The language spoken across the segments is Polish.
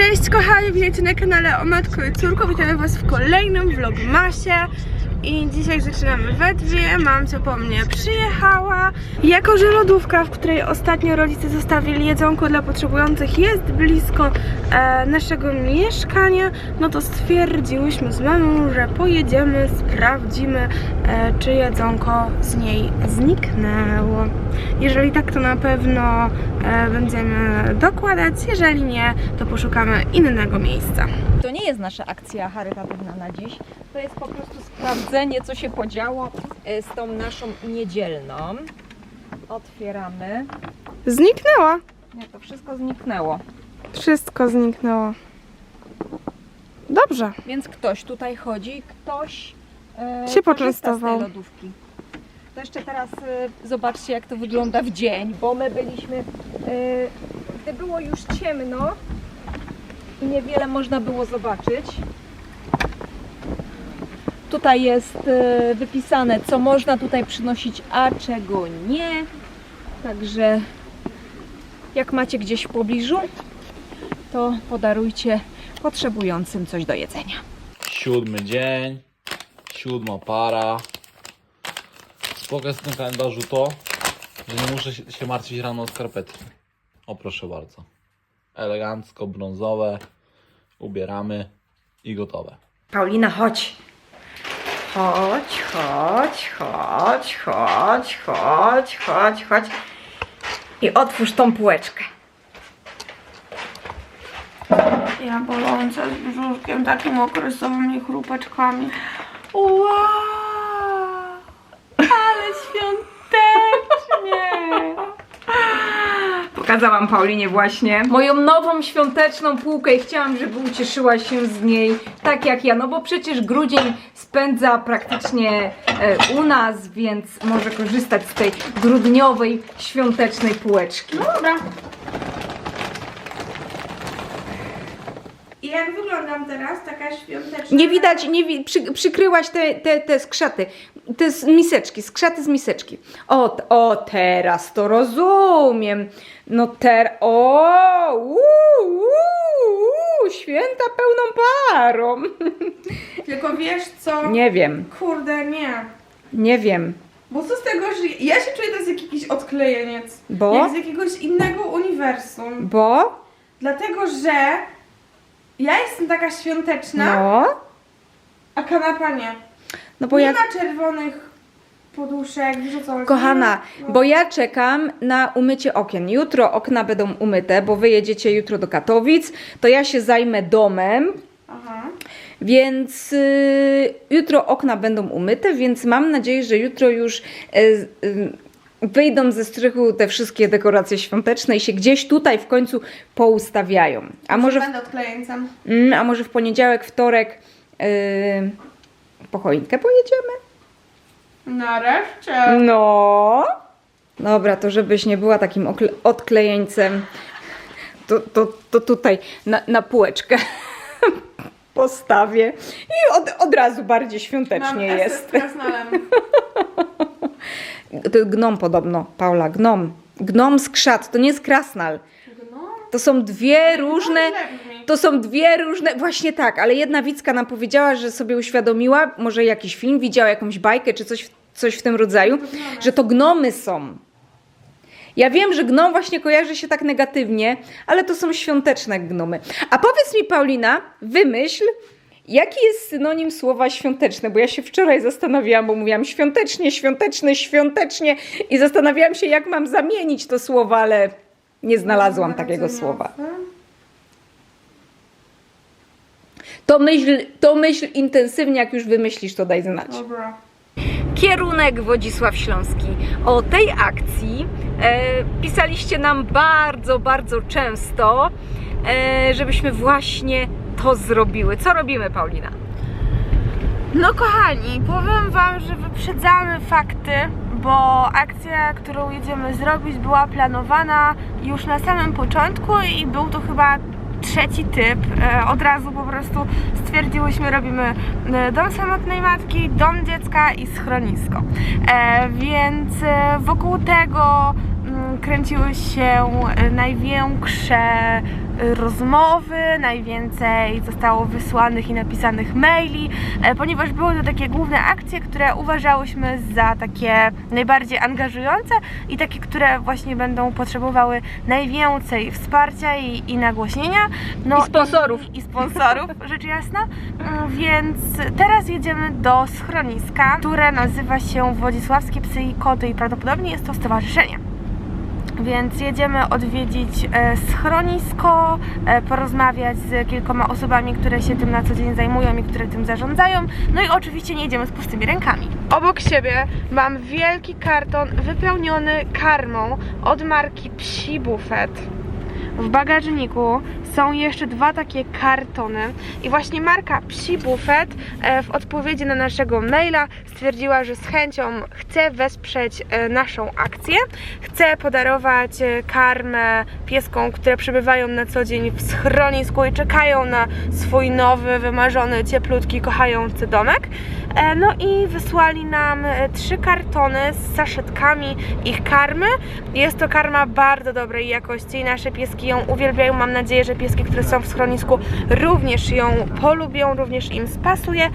Cześć kochani, witajcie na kanale o Matko i Córko. Witamy Was w kolejnym vlogmasie. I dzisiaj zaczynamy we dwie. Mamcia po mnie przyjechała. Jako, że lodówka, w której ostatnio rodzice zostawili jedzonko dla potrzebujących jest blisko e, naszego mieszkania, no to stwierdziłyśmy z mamą, że pojedziemy, sprawdzimy, e, czy jedzonko z niej zniknęło. Jeżeli tak, to na pewno e, będziemy dokładać. Jeżeli nie, to poszukamy innego miejsca. To nie jest nasza akcja charytatywna na dziś. To jest po prostu sprawdzenie, co się podziało e, z tą naszą niedzielną. Otwieramy. Zniknęła. Nie, to wszystko zniknęło. Wszystko zniknęło. Dobrze. Więc ktoś tutaj chodzi, ktoś e, Się poczęstował. z tej lodówki. To jeszcze teraz e, zobaczcie, jak to wygląda w dzień, bo my byliśmy, e, gdy było już ciemno i niewiele można było zobaczyć. Tutaj jest e, wypisane, co można tutaj przynosić, a czego nie. Także jak macie gdzieś w pobliżu, to podarujcie potrzebującym coś do jedzenia. Siódmy dzień, siódma para. Spoko jest w tym kalendarzu to, że nie muszę się się martwić rano o skarpetki. O proszę bardzo. Elegancko, brązowe. Ubieramy i gotowe. Paulina, chodź. Chodź, chodź, chodź, chodź, chodź, chodź, chodź. I otwórz tą półeczkę. Ja boląca z brzuszkiem, takim okresowymi chrupeczkami. Wow! Ale świątecznie! Pokazałam Paulinie właśnie moją nową świąteczną półkę i chciałam, żeby ucieszyła się z niej tak jak ja, no bo przecież grudzień spędza praktycznie e, u nas, więc może korzystać z tej grudniowej świątecznej półeczki. No dobra. I jak wyglądam teraz, taka świąteczna? Nie widać, nie wi- przy, przykryłaś te, te, te skrzaty, te z miseczki, skrzaty z miseczki. O, o, teraz to rozumiem. No ter, o, uu, uu, święta pełną parą. Tylko wiesz co? Nie wiem, Kurde, nie. nie wiem. Bo co z tego, że ja się czuję teraz jak jakiś odklejeniec. Bo? Jak z jakiegoś innego uniwersum. Bo, Dlatego, że ja jestem taka świąteczna, no, a kanapa nie. No bo nie ja... ma czerwonych poduszek, wrzuconych. Kochana, ma- bo ja czekam na umycie okien. Jutro okna będą umyte, bo wy jedziecie jutro do Katowic, to ja się zajmę domem, Aha. Więc y, jutro okna będą umyte, więc mam nadzieję, że jutro już y, y, wyjdą ze strychu te wszystkie dekoracje świąteczne i się gdzieś tutaj w końcu poustawiają. A może w, Będę odklejeńcem. mm, a może w poniedziałek, wtorek y, po choinkę pojedziemy? Nareszcie. No. Dobra, to żebyś nie była takim odklejeńcem, to, to, to tutaj na, na półeczkę postawię i od, od razu bardziej świątecznie Mam jest. To gnom podobno, Paula, gnom. Gnom z krzat, to nie jest krasnal. No, To są dwie różne... źle brzmi. To są dwie różne, właśnie tak, ale jedna widzka nam powiedziała, że sobie uświadomiła, może jakiś film widziała, jakąś bajkę czy coś, coś w tym rodzaju, że to gnomy są. Ja wiem, że gnom właśnie kojarzy się tak negatywnie, ale to są świąteczne gnomy. A powiedz mi, Paulina, wymyśl, jaki jest synonim słowa świąteczne, bo ja się wczoraj zastanawiałam, bo mówiłam świątecznie, świąteczny, świątecznie i zastanawiałam się, jak mam zamienić to słowo, ale nie znalazłam takiego słowa. To myśl, to myśl intensywnie, jak już wymyślisz, to daj znać. Dobra. Kierunek Wodzisław Śląski. O tej akcji e, pisaliście nam bardzo, bardzo często, e, żebyśmy właśnie to zrobiły. Co robimy, Paulina? No kochani, powiem wam, że wyprzedzamy fakty, bo akcja, którą jedziemy zrobić była planowana już na samym początku i był to chyba trzeci typ. E, Od razu po prostu stwierdziłyśmy, robimy e, dom samotnej matki, dom dziecka i schronisko. E, Więc wokół tego kręciły się e, największe y, rozmowy, najwięcej zostało wysłanych i napisanych maili, e, ponieważ były to takie główne akcje, które uważałyśmy za takie najbardziej angażujące i takie, które właśnie będą potrzebowały najwięcej wsparcia i, i nagłośnienia. No I sponsorów. I, i sponsorów, rzecz jasna. Więc teraz jedziemy do schroniska, które nazywa się Wodzisławskie Psy i Koty i prawdopodobnie jest to stowarzyszenie. Więc jedziemy odwiedzić e, schronisko, e, porozmawiać z kilkoma osobami, które się tym na co dzień zajmują i które tym zarządzają. No i oczywiście nie jedziemy z pustymi rękami. Obok siebie mam wielki karton wypełniony karmą od marki Psi Buffet. W bagażniku są jeszcze dwa takie kartony i właśnie marka Psi Buffet e, w odpowiedzi na naszego maila stwierdziła, że z chęcią chce wesprzeć e, naszą akcję. Chce podarować e, karmę pieskom, które przebywają na co dzień w schronisku i czekają na swój nowy, wymarzony, cieplutki, kochający domek. No i wysłali nam trzy kartony z saszetkami ich karmy. Jest to karma bardzo dobrej jakości i nasze pieski ją uwielbiają. Mam nadzieję, że pieski, które są w schronisku również ją polubią, również im spasuje.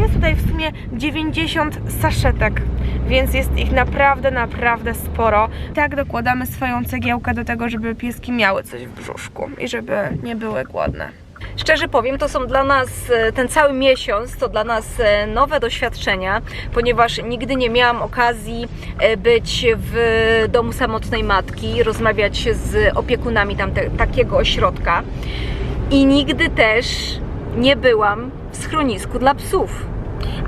Jest tutaj w sumie 90 saszetek, więc jest ich naprawdę, naprawdę sporo. Tak dokładamy swoją cegiełkę do tego, żeby pieski miały coś w brzuszku i żeby nie były głodne. Szczerze powiem, to są dla nas e, ten cały miesiąc, to dla nas e, nowe doświadczenia, ponieważ nigdy nie miałam okazji e, być w domu samotnej matki, rozmawiać z opiekunami tam takiego ośrodka i nigdy też nie byłam w schronisku dla psów.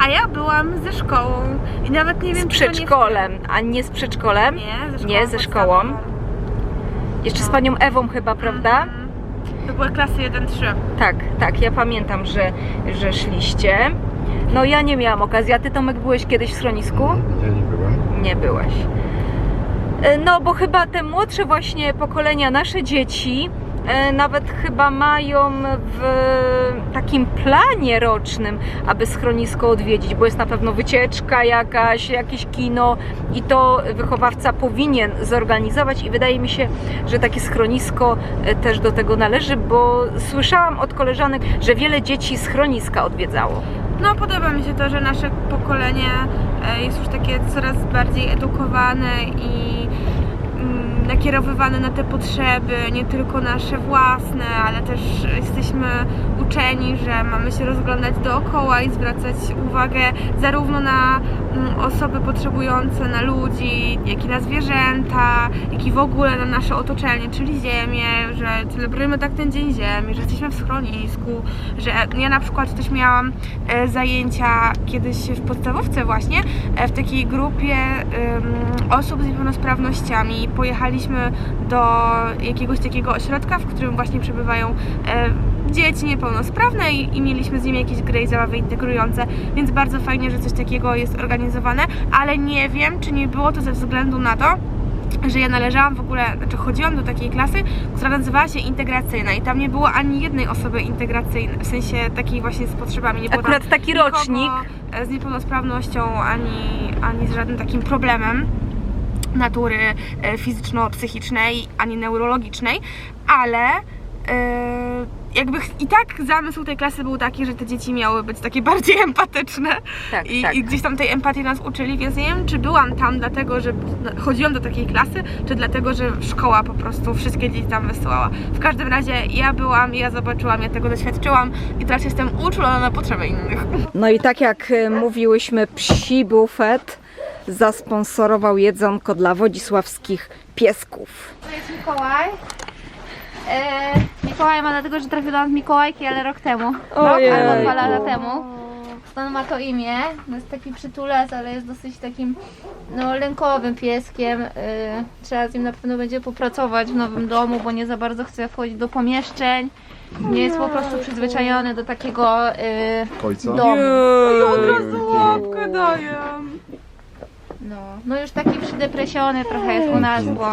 A ja byłam ze szkołą i nawet nie Z wiem, czy to nie- przedszkolem, a nie z przedszkolem. Nie, ze szkołą. Nie, ze szkołą. Jeszcze z panią Ewą chyba, prawda? Mhm. To były klasy 1-3. Tak, tak, ja pamiętam, że, że szliście. No ja nie miałam okazji, a ty Tomek byłeś kiedyś w schronisku? Ja nie byłem. Nie byłeś. E, No bo chyba te młodsze właśnie pokolenia, nasze dzieci, nawet chyba mają w takim planie rocznym, aby schronisko odwiedzić, bo jest na pewno wycieczka jakaś, jakieś kino i to wychowawca powinien zorganizować i wydaje mi się, że takie schronisko e, też do tego należy, bo słyszałam od koleżanek, że wiele dzieci schroniska odwiedzało. No podoba mi się to, że nasze pokolenie e, jest już takie coraz bardziej edukowane i mm, nakierowywane na te potrzeby, nie tylko nasze własne, ale też jesteśmy uczeni, że mamy się rozglądać dookoła i zwracać uwagę zarówno na osoby potrzebujące, na ludzi, jak i na zwierzęta, jak i w ogóle na nasze otoczenie, czyli ziemię, że celebrujemy tak ten Dzień Ziemi, że jesteśmy w schronisku, że ja na przykład też miałam e, zajęcia kiedyś w podstawówce właśnie e, w takiej grupie osób z niepełnosprawnościami. Pojechaliśmy do jakiegoś takiego ośrodka, w którym właśnie przebywają e, dzieci niepełnosprawne i, i mieliśmy z nimi jakieś gry i zabawy integrujące, więc bardzo fajnie, że coś takiego jest organizowane, ale nie wiem, czy nie było to ze względu na to, że ja należałam w ogóle, znaczy chodziłam do takiej klasy, która nazywała się integracyjna i tam nie było ani jednej osoby integracyjnej, w sensie takiej właśnie z potrzebami. Nie było Akurat taki rocznik. e, z niepełnosprawnością, ani, ani z żadnym takim problemem natury e, fizyczno-psychicznej, ani neurologicznej, ale e, jakby i tak zamysł tej klasy był taki, że te dzieci miały być takie bardziej empatyczne Tak, i, tak. i gdzieś tam tej empatii nas uczyli, więc nie wiem, czy byłam tam dlatego, że chodziłam do takiej klasy, czy dlatego, że szkoła po prostu wszystkie dzieci tam wysyłała. W każdym razie ja byłam, ja zobaczyłam, ja tego doświadczyłam i teraz jestem uczulona na potrzeby innych. No i tak jak e, mówiłyśmy, psi bufet zasponsorował jedzonko dla wodzisławskich piesków. To jest Mikołaj. E, Mikołaj ma dlatego, że trafił do nas Mikołajki, ale rok temu. Ojej. Rok albo dwa lata temu. On ma to imię. Jest taki przytulec, ale jest dosyć takim no, lękowym pieskiem. E, trzeba z nim na pewno będzie popracować w nowym domu, bo nie za bardzo chce wchodzić do pomieszczeń. Nie jest po prostu przyzwyczajony do takiego e, Ojca? domu. Od razu łapkę daję. No, no już taki przydepresiony trochę jest u nas, bo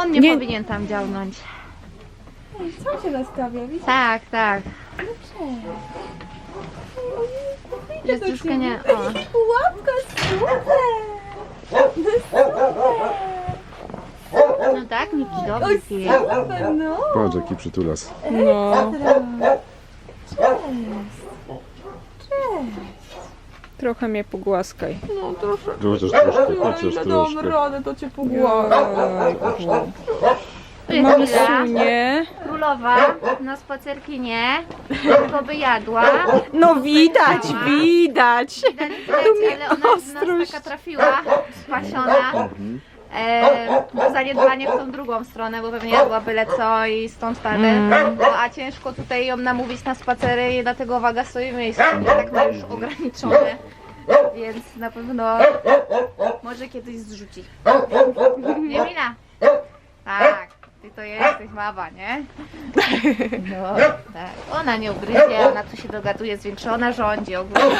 on nie, Nie- powinien tam działnąć. Co się nastawia? Widzisz? Tak, tak. Że troszkę nie. O. Łapka, super! No tak, Miki, dobry pies. Patrz jaki przytulas. No. Trochę mnie pogłaskaj. No troszkę. Chociaż troszkę, chociaż Dam troszkę. radę, to cię jest Mamy Sunię. królowa, na spacerki nie, tylko by jadła. No widać, widać. Widać, widać, ale ona jest w nas taka trafiła, spasiona. E, bo zaniedbanie w tą drugą stronę, bo pewnie jadła byle co i stąd wtedy. No, a ciężko tutaj ją namówić na spacery i dlatego waga stoi w miejscu. I tak ma już ograniczone. Więc na pewno może kiedyś zrzuci. Nie Mina? Tak, ty to jesteś mama, nie? No, tak. Ona nie ugryzie, ona tu się dogaduje zwiększona, rządzi ogólnie.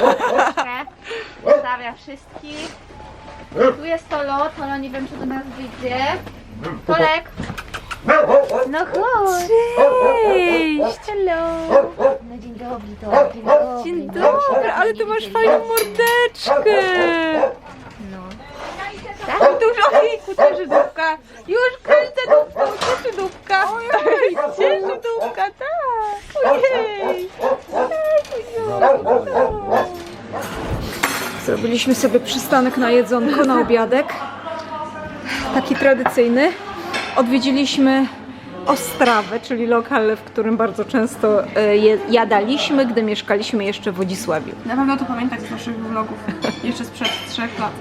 Stawia wszystkich. Tu jest Tolo, Tolo nie wiem czy do nas wyjdzie. Tolek! No chodź! Cześć. Hello. No dzień dobry, to dzień dobry. Dzień dobry, ale ty masz fajną mordeczkę. Ojejku, cieszy dupka. Już kręcę dupką, cieszy dupka. Ojej, cieszy dupka, tak. Ojej. Zrobiliśmy sobie przystanek na jedzonko, na obiadek. Taki tradycyjny. Odwiedziliśmy Ostrawę, czyli lokal, w którym bardzo często e, je- jadaliśmy, gdy mieszkaliśmy jeszcze w Wodzisławiu. Na pewno to pamiętać z naszych vlogów. Jeszcze sprzed trzech lat.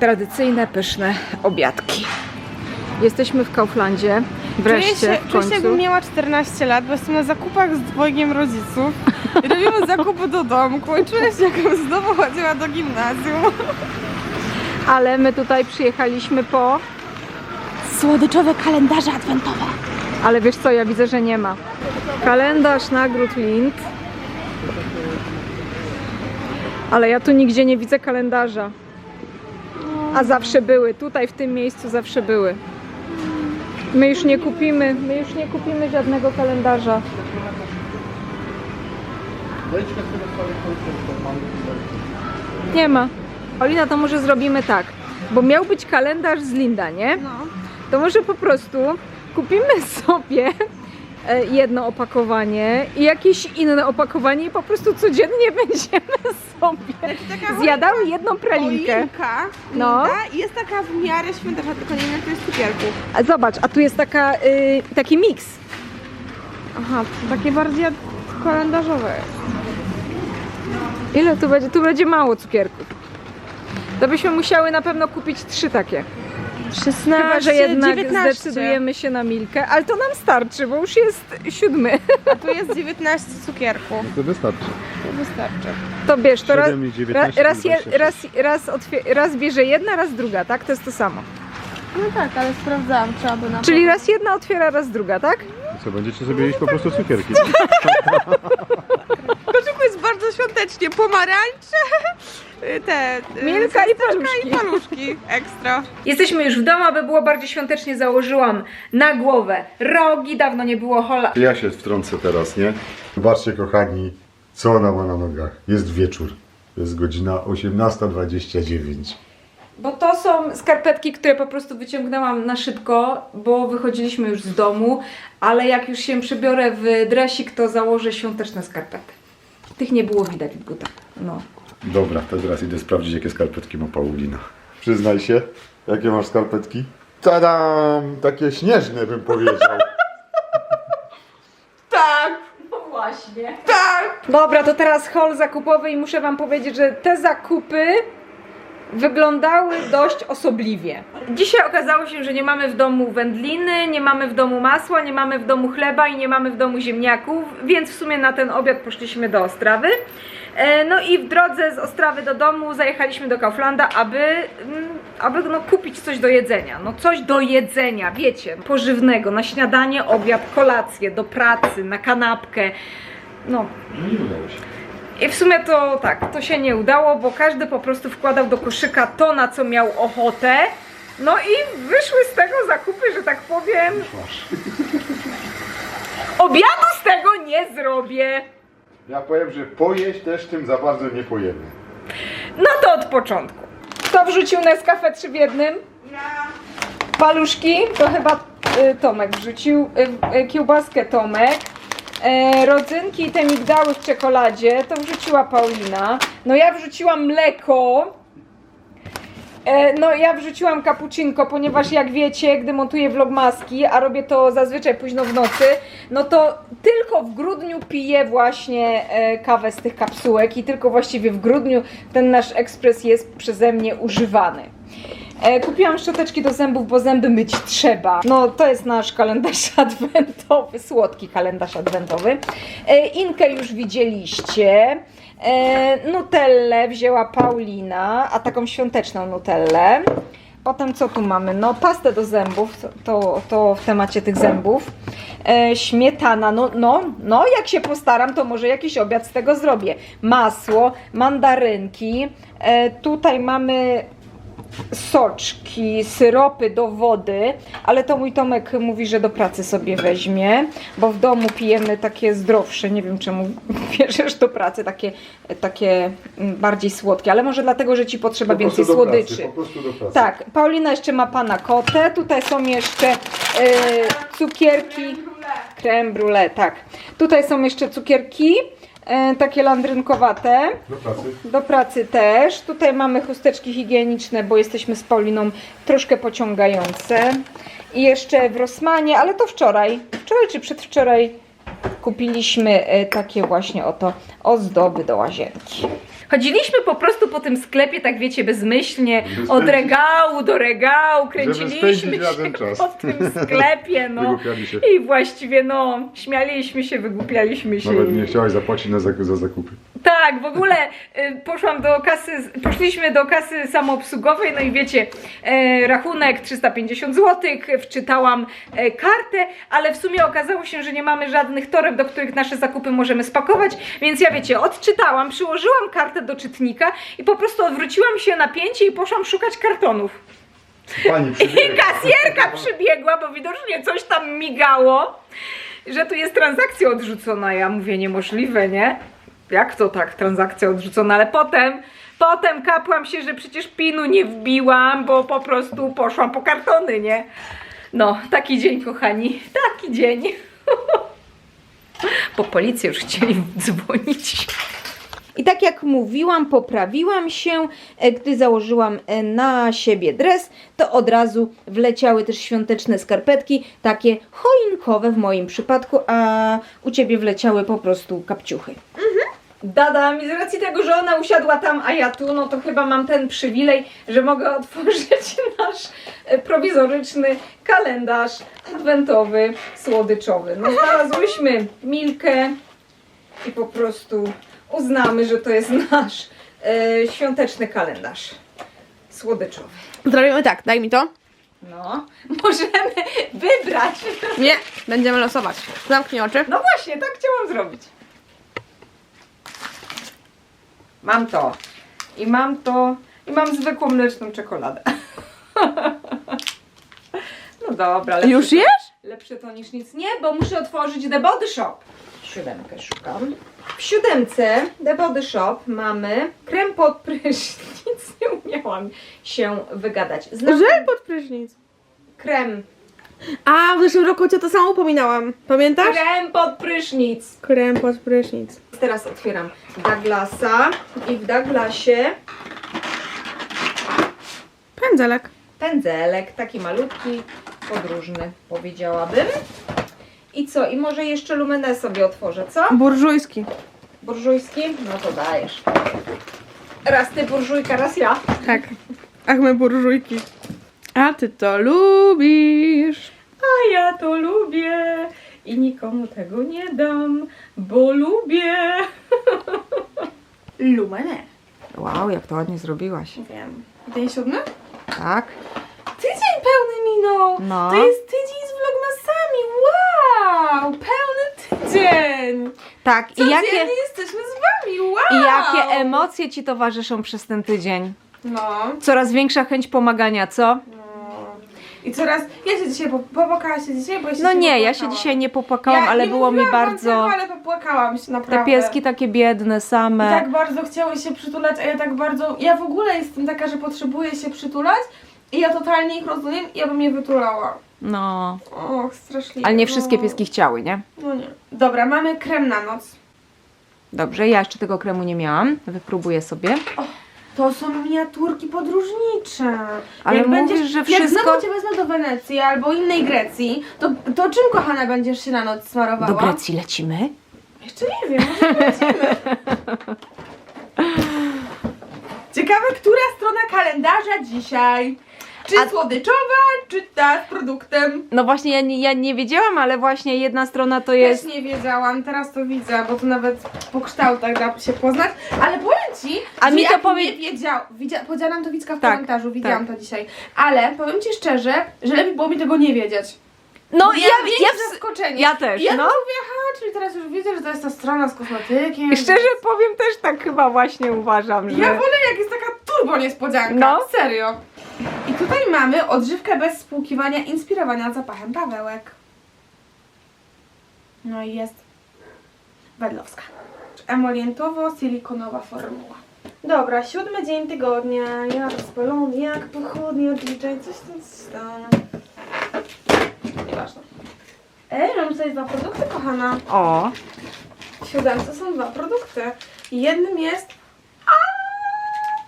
Tradycyjne, pyszne obiadki. Jesteśmy w Kauflandzie. Wreszcie, czuję się, w czuję się jakbym miała 14 lat, bo jestem na zakupach z dwojgiem rodziców. I robimy zakupy do domku i czuję się jakbym znowu chodziła do gimnazjum. Ale my tutaj przyjechaliśmy po... Słodyczowe kalendarze adwentowe. Ale wiesz co, ja widzę, że nie ma. Kalendarz nagród Lind. Ale ja tu nigdzie nie widzę kalendarza. A zawsze były. Tutaj w tym miejscu zawsze były. My już nie kupimy, my już nie kupimy żadnego kalendarza. Nie ma. Olina, to może zrobimy tak, bo miał być kalendarz z Linda, nie? No. To może po prostu kupimy sobie jedno opakowanie i jakieś inne opakowanie i po prostu codziennie będziemy sobie Taka zjadały jedną pralinkę. choinka, No. i jest taka w miarę świąteczna, tylko nie wiem, to jest cukierków. A zobacz, a tu jest taka, y, taki miks. Aha, takie bardziej kalendarzowe. Ile tu będzie? Tu będzie mało cukierków. To byśmy musiały na pewno kupić trzy takie. 16, Chyba, że jednak 19. zdecydujemy się na Milkę, ale to nam starczy, bo już jest siódmy. A tu jest 19 cukierków. To wystarczy. To wystarczy. To bierz, to raz, 7 i 19 raz, je, 26. raz, raz, otwie, raz bierze jedna, raz druga, tak? To jest to samo. No tak, ale sprawdzałam, trzeba by nam... Czyli raz jedna otwiera, raz druga, tak? Co, będziecie sobie jeść po prostu cukierki? Jest bardzo świątecznie. Pomarańcze, y, te... y, Milka i paluszki. i paluszki. Ekstra. Jesteśmy już w domu, aby było bardziej świątecznie założyłam na głowę rogi, dawno nie było hola. Ja się wtrącę teraz, nie? Zobaczcie, kochani, co ona ma na nogach. Jest wieczór. Jest godzina 18.29. Bo to są skarpetki, które po prostu wyciągnęłam na szybko, bo wychodziliśmy już z domu, ale jak już się przebiorę w dresik, to założę świąteczne skarpety. Tych nie było widać w butach. No. Dobra, to teraz idę sprawdzić, jakie skarpetki ma Paulina. Przyznaj się, jakie masz skarpetki? Tadam! Takie śnieżne bym powiedział. Tak, no właśnie. Tak. Dobra, to teraz haul zakupowy i muszę Wam powiedzieć, że te zakupy wyglądały dość osobliwie. Dzisiaj okazało się, że nie mamy w domu wędliny, nie mamy w domu masła, nie mamy w domu chleba i nie mamy w domu ziemniaków, więc w sumie na ten obiad poszliśmy do Ostrawy. E, No i w drodze z Ostrawy do domu zajechaliśmy do Kauflanda, aby, mm, aby no, kupić coś do jedzenia. No coś do jedzenia, wiecie, pożywnego, na śniadanie, obiad, kolację, do pracy, na kanapkę. No, No nie udało się. I w sumie to tak, to się nie udało, bo każdy po prostu wkładał do koszyka to, na co miał ochotę. No i wyszły z tego zakupy, że tak powiem. Obiadu z tego nie zrobię. Ja powiem, że pojeść też tym za bardzo nie pojemy. No to od początku. Kto wrzucił Nescafe 3 w jednym? Ja... Paluszki to chyba y, Tomek wrzucił, y, y, kiełbaskę Tomek. E, rodzynki i te migdały w czekoladzie to wrzuciła Paulina. No ja wrzuciłam mleko. E, No, ja wrzuciłam cappuccinko, ponieważ jak wiecie, gdy montuję vlogmaski, a robię to zazwyczaj późno w nocy, no to tylko w grudniu piję właśnie e, kawę z tych kapsułek i tylko właściwie w grudniu ten nasz ekspres jest przeze mnie używany. E, kupiłam szczoteczki do zębów, bo zęby myć trzeba. No, to jest nasz kalendarz adwentowy, słodki kalendarz adwentowy. E, Inkę już widzieliście. E, Nutellę wzięła Paulina, a taką świąteczną Nutellę. Potem co tu mamy? No pastę do zębów, to, to, w temacie tych zębów. E, śmietana, no, no, no jak się postaram, to może jakiś obiad z tego zrobię. Masło, mandarynki. E, tutaj mamy soczki, syropy do wody, ale to mój Tomek mówi, że do pracy sobie weźmie, bo w domu pijemy takie zdrowsze, nie wiem czemu bierzesz do pracy takie, takie bardziej słodkie, ale może dlatego, że ci potrzeba Po więcej do pracy, słodyczy. po prostu do pracy. Tak, Paulina jeszcze ma pana kotę, tutaj są jeszcze e, cukierki, creme brulee, tak. Tutaj są jeszcze cukierki, e, takie landrynkowate. Do pracy. Do pracy też. Tutaj mamy chusteczki higieniczne, bo jesteśmy z Pauliną troszkę pociągające. I jeszcze w Rossmanie, ale to wczoraj, wczoraj czy przedwczoraj kupiliśmy e, takie właśnie oto ozdoby do łazienki. Chodziliśmy po prostu po tym sklepie, tak wiecie, bezmyślnie, od regału do regału, kręciliśmy się po tym sklepie, no. I właściwie, no, śmialiśmy się, wygłupialiśmy się. Nawet nie chciałaś zapłacić na za zakupy. Tak, w ogóle y, poszłam do kasy, poszliśmy do kasy samoobsługowej, no i wiecie, e, rachunek 350 zł, wczytałam e, kartę, ale w sumie okazało się, że nie mamy żadnych toreb, do których nasze zakupy możemy spakować, więc ja wiecie, odczytałam, przyłożyłam kartę do czytnika i po prostu odwróciłam się na pięcie i poszłam szukać kartonów. Pani I przybiegła. kasjerka przybiegła, bo widocznie coś tam migało, że tu jest transakcja odrzucona. Ja mówię, niemożliwe, nie? Jak to tak, transakcja odrzucona? Ale potem, potem kapłam się, że przecież pinu nie wbiłam, bo po prostu poszłam po kartony, nie? No, taki dzień, kochani, taki dzień. Po policję już chcieli dzwonić. I tak jak mówiłam, poprawiłam się, e, gdy założyłam e, na siebie dres, to od razu wleciały też świąteczne skarpetki, takie choinkowe w moim przypadku, a u Ciebie wleciały po prostu kapciuchy. Dada mi z racji tego, że ona usiadła tam, a ja tu, no to chyba mam ten przywilej, że mogę otworzyć nasz e, prowizoryczny kalendarz adwentowy, słodyczowy. No znalazłyśmy Milkę i po prostu uznamy, że to jest nasz e, świąteczny kalendarz słodyczowy. Zrobimy tak, daj mi to. No, możemy wybrać. Nie, będziemy losować. Zamknij oczy. No właśnie, tak chciałam zrobić. Mam to. I mam to. I mam zwykłą mleczną czekoladę. No dobra, lepsze Już to, jesz? Lepsze to niż nic. Nie, bo muszę otworzyć The Body Shop. Siódemkę szukam. W siódemce The Body Shop mamy krem pod prysznic. Nie umiałam się wygadać. Znam Żel pod prysznic. krem. A, w zeszłym roku cię to samo upominałam. Pamiętasz? Krem pod prysznic. Krem pod prysznic. Teraz otwieram Douglasa i w Douglasie Pędzelek. pędzelek, taki malutki, podróżny, powiedziałabym. I co? I może jeszcze lumenę sobie otworzę, co? Burżujski. Burżujski? No to dajesz. Raz ty burżujka, raz ja. Tak. Ach, my burżujki. A ty to lubisz. A ja to lubię i nikomu tego nie dam, bo lubię. Lumenę. Wow, jak to ładnie zrobiłaś. Wiem. Dzień siódmy? Tak? Tydzień pełny minął. No. To jest tydzień z vlogmasami. Wow, pełny tydzień. Tak. I jakie, jesteśmy z wami. Wow. I jakie emocje ci towarzyszą przez ten tydzień? No. Coraz większa chęć pomagania, co? I coraz. Ja się dzisiaj po- popłakałaś się dzisiaj, bo ja się No dzisiaj nie, ja się popłakałam. dzisiaj nie popłakałam, Ja ale nie było mi mówiłam wam bardzo. Tego, ale popłakałam się Te naprawdę. pieski takie biedne, I same. tak bardzo chciały się przytulać, a ja tak bardzo. Ja w ogóle jestem taka, że potrzebuję się przytulać, I ja totalnie ich rozumiem i ja bym je wytulała. No, Och, straszliwie. ale nie wszystkie no. pieski chciały, nie? No nie. Dobra, mamy krem na noc. Dobrze, ja jeszcze tego kremu nie miałam. Wypróbuję sobie. To są miniaturki podróżnicze. Ale jak mówisz, będziesz, że Jak wszystko- znowu cię wezmę do Wenecji albo innej Grecji, to, to czym, kochana, będziesz się na noc smarowała? Do Grecji lecimy? Jeszcze nie wiem, może lecimy. Ciekawe, która strona kalendarza dzisiaj? Czy A- słodyczowa, czy ta z produktem? No właśnie, ja nie, ja nie wiedziałam, ale właśnie jedna strona to Też jest... nie wiedziałam, teraz to widzę, bo tu nawet po kształtach da się poznać, ale powiem Ci, A mi to powie- nie wiedział, widzia, powiedziała nam to Wicka w Tak, komentarzu, widziałam to dzisiaj, ale powiem Ci szczerze, że lepiej było mi tego nie wiedzieć. No ja, ja, w- zaskoczenie. ja też, ja no. mówię, aha, czyli teraz już widzę, że to jest ta strona z kosmetykiem. Szczerze powiem, też tak chyba właśnie uważam, że... Ja wolę jak jest taka turbo niespodzianka, No. serio. I tutaj mamy odżywkę bez spłukiwania, inspirowania zapachem Pawełek. No i jest wedlowska. Emolientowo-silikonowa formuła. Dobra, siódmy dzień tygodnia, ja rozpalony, jak pochodnie odliczaj, coś tam, tam. Nieważne. Ej, mam tutaj dwa produkty, kochana. O, W siódemce są dwa produkty. Jednym jest a,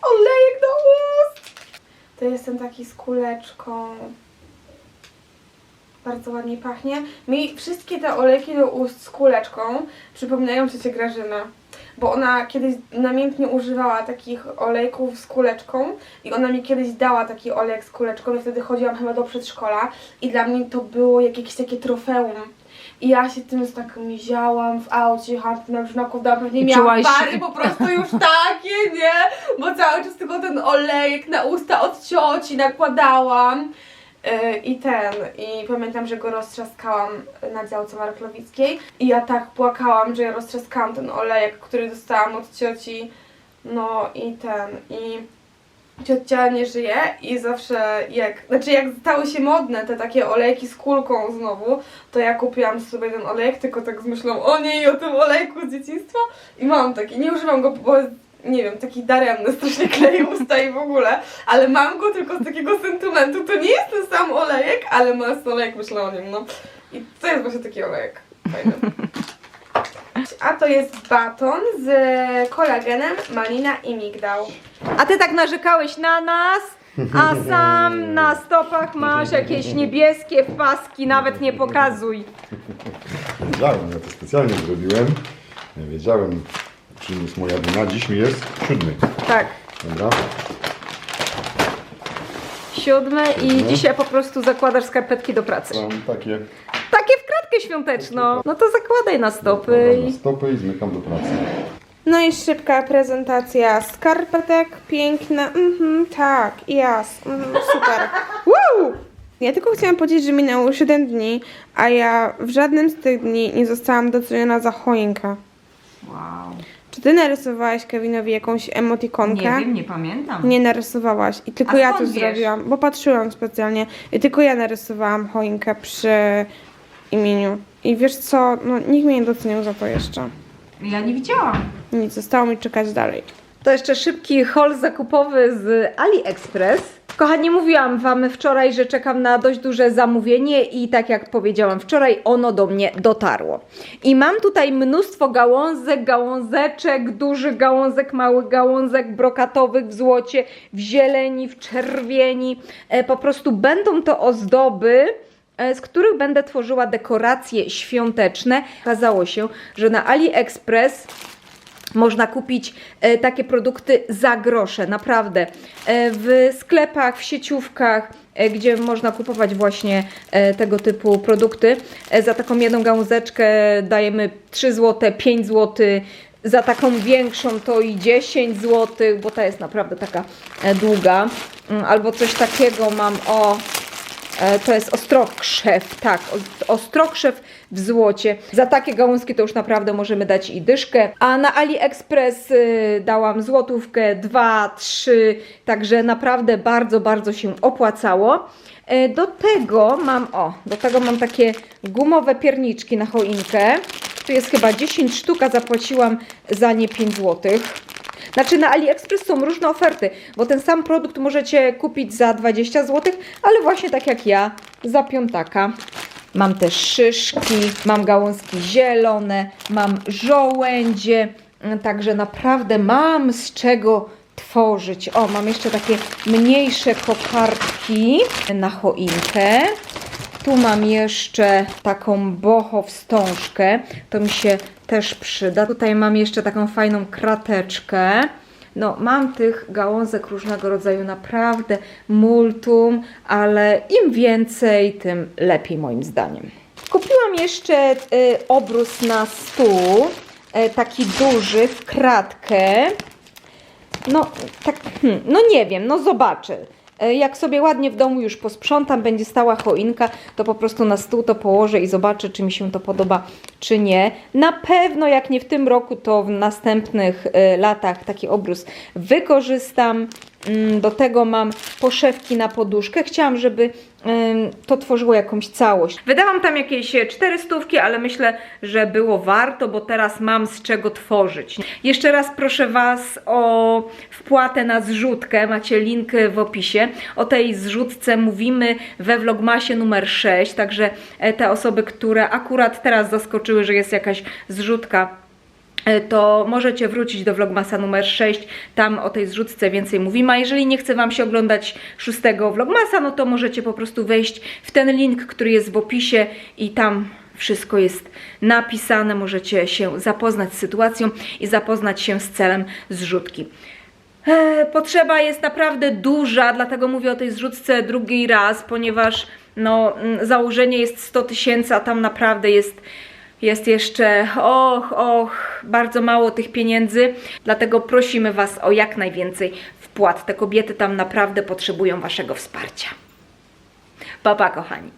olejek do ust. To jest ten taki z kuleczką. Bardzo ładnie pachnie. Mi wszystkie te olejki do ust z kuleczką przypominają ciocię Grażynę. Bo ona kiedyś namiętnie używała takich olejków z kuleczką i ona mi kiedyś dała taki olejek z kuleczką i wtedy chodziłam chyba do przedszkola i dla mnie to było jak jakieś takie trofeum. I ja się tym tak miziałam w aucie, jechałam na już nakładałam, pewnie I miałam czułaś- pary po prostu już takie, nie? Bo cały czas tylko ten olejek na usta od cioci nakładałam. Yy, I ten, i pamiętam, że go roztrzaskałam na działce Marklowickiej i ja tak płakałam, że ja roztrzaskałam ten olejek, który dostałam od cioci, no i ten, i ciocia nie żyje i zawsze jak, znaczy jak stały się modne te takie olejki z kulką znowu, to ja kupiłam sobie ten olejek, tylko tak z myślą o niej o tym olejku z dzieciństwa i mam taki, nie używam go, bo nie wiem, taki daremny, strasznie klei usta i w ogóle, ale mam go tylko z takiego sentymentu, to nie jest ten sam olejek, ale ma ten olejek, myślę o nim, no. I to jest właśnie taki olejek, fajny. A to jest baton z kolagenem, malina i migdał. a ty tak narzekałeś na nas, a sam na stopach masz jakieś niebieskie paski, nawet nie pokazuj. Wiedziałem, ja to specjalnie zrobiłem. Nie wiedziałem, czym jest moja wina. Dziś mi jest siódmy. Tak, Dobra. siódme i dzisiaj po prostu zakładasz skarpetki do pracy. Mam takie Takie w kratkę świąteczną. No to zakładaj na stopy na i... stopy i zmykam do pracy. No i szybka prezentacja skarpetek, piękna, mhm, tak, jas, mhm, super. Woo! Ja tylko chciałam powiedzieć, że minęło 7 dni, a ja w żadnym z tych dni nie zostałam doceniona za choinkę. Wow. Czy ty narysowałaś Kevinowi jakąś emotikonkę? nie pamiętam. Nie narysowałaś i tylko A ja to skąd wiesz? zrobiłam, bo patrzyłam specjalnie i tylko ja narysowałam choinkę przy imieniu. I wiesz co, no nikt mnie nie docenił za to jeszcze. Ja nie widziałam. Nic, zostało mi czekać dalej. To jeszcze szybki haul zakupowy z AliExpress. Kochani, mówiłam Wam wczoraj, że czekam na dość duże zamówienie i tak jak powiedziałam wczoraj, ono do mnie dotarło. I mam tutaj mnóstwo gałązek, gałązeczek, duży gałązek, mały gałązek, brokatowych w złocie, w zieleni, w czerwieni. E, po prostu będą to ozdoby, z których będę tworzyła dekoracje świąteczne. Okazało się, że na AliExpress można kupić e, takie produkty za grosze, naprawdę. E, w sklepach, w sieciówkach, e, gdzie można kupować właśnie e, tego typu produkty. E, za taką jedną gałązeczkę dajemy 3 zł, 5 zł. Za taką większą to i 10 zł, bo ta jest naprawdę taka e, długa. Mm, Albo coś takiego mam o E, To jest ostrokrzew, tak, ostrokrzew w złocie. Za takie gałązki to już naprawdę możemy dać i dyszkę. A na AliExpress y, dałam złotówkę, dwa, trzy, także naprawdę bardzo, bardzo się opłacało. E, Do tego mam, o, do tego mam takie gumowe pierniczki na choinkę. Tu jest chyba 10 sztuk, a zapłaciłam za nie 5 złotych. Znaczy na AliExpress są różne oferty, bo ten sam produkt możecie kupić za 20 zł, ale właśnie tak jak ja, za piątaka. Mam też szyszki, mam gałązki zielone, mam żołędzie, mm, także naprawdę mam z czego tworzyć. O, mam jeszcze takie mniejsze kokardki na choinkę. Tu mam jeszcze taką boho wstążkę, to mi się też przyda. Tutaj mam jeszcze taką fajną krateczkę. No, mam tych gałązek różnego rodzaju naprawdę multum, ale im więcej, tym lepiej moim zdaniem. Kupiłam jeszcze y, obrus na stół, y, taki duży w kratkę. No, tak, hmm, no nie wiem, no zobaczę. E, Jak sobie ładnie w domu już posprzątam, będzie stała choinka, to po prostu na stół to położę i zobaczę, czy mi się to podoba, czy nie. Na pewno, jak nie w tym roku, to w następnych e, latach taki obrus wykorzystam. Mm, Do tego mam poszewki na poduszkę. Chciałam, żeby to tworzyło jakąś całość. Wydałam tam jakieś e, cztery stówki, ale myślę, że było warto, bo teraz mam z czego tworzyć. Jeszcze raz proszę Was o wpłatę na zrzutkę. Macie link w opisie. O tej zrzutce mówimy we vlogmasie numer 6, także e, te osoby, które akurat teraz zaskoczyły, że jest jakaś zrzutka to możecie wrócić do vlogmasa numer 6, tam o tej zrzutce więcej mówimy, a jeżeli nie chce Wam się oglądać szóstego vlogmasa, no to możecie po prostu wejść w ten link, który jest w opisie i tam wszystko jest napisane, możecie się zapoznać z sytuacją i zapoznać się z celem zrzutki. E, Potrzeba jest naprawdę duża, dlatego mówię o tej zrzutce drugi raz, ponieważ no, mm, założenie jest 100 tysięcy, a tam naprawdę jest, jest jeszcze och, och, bardzo mało tych pieniędzy, dlatego prosimy Was o jak najwięcej wpłat. Te kobiety tam naprawdę potrzebują Waszego wsparcia. Pa, pa, kochani.